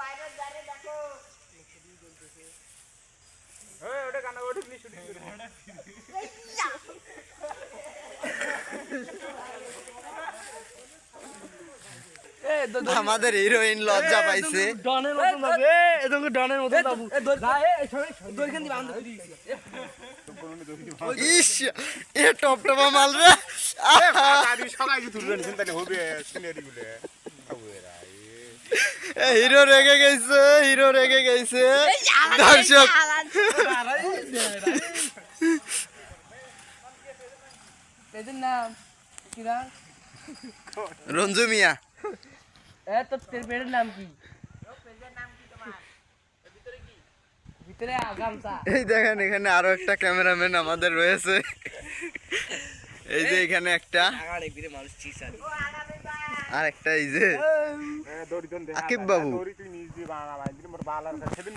বাইরে দাঁড়িয়ে দেখো ওটা ওটা প্লিজ শুটিং আমাদের হিরোইন লজ্জা পাইছে ডনের মতন বাবু এ এদঙ্গ ডনের মতন বাবু দইখান দিবা ইস এ টপ টপা মাল রে হিরো রেগে গেছে হিরো রেগে গেছে। দর্শক। রঞ্জু মিয়া। এ তো তোর পেটের নাম কি? এই দেখেন এখানে আরও একটা ক্যামেরাম্যান আমাদের রয়েছে। এই যে এখানে একটা। আর একটা এই যে। দন আকিব বাবু।